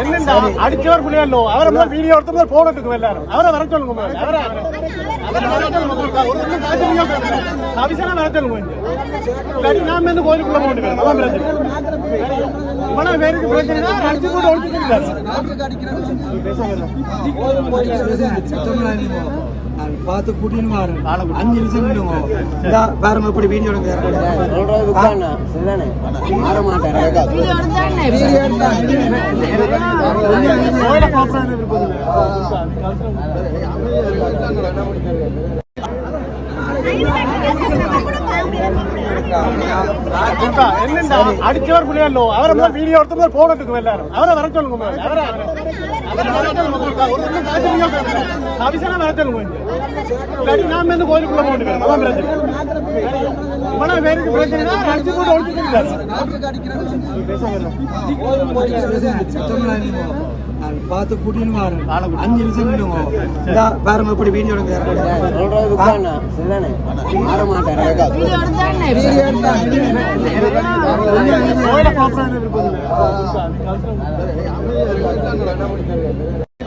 என்னண்டா? அடிச்சவர் புள்ளியா இல்லோ? அவரை முதல் வீடியோ எடுத்து முதல் போன் எடுக்கும் எல்லாரும். அவரை வர சொல்லுங்க முதல்ல அவரை அவரை வர சொல்லுங்க. கோயிலுக்குள்ள போட்டு அதான் பிரச்சனை. இவ்வளவு பேருக்கு அடிச்சு போட்டு பார்த்து கூட்டின்னு வாரு அஞ்சு நிமிஷம் விடுவோம் இந்தா பாருங்க இப்படி வீடியோ சொல்றது என்னண்டா அடிச்சவர் புள்ளியல்லோ அவரை முதல் வீடியோ எடுத்து முதல் போன் எடுக்கும் எல்லாரும் அவரை வர சொல்லுங்க அவரை அவிசனா வர சொல்லுங்க நாம இருந்து கோயிலுக்குள்ள போட்டு அதான் பிரச்சனை இவ்வளவு பேருக்கு பிரச்சனைனா அடிச்சு போட்டு ஒழிச்சுக்கிறாரு. பார்த்து கூட்டின்னு வாரு அஞ்சு நிமிஷம் இந்தா பாருங்க இப்படி வீடியோ சொல்றது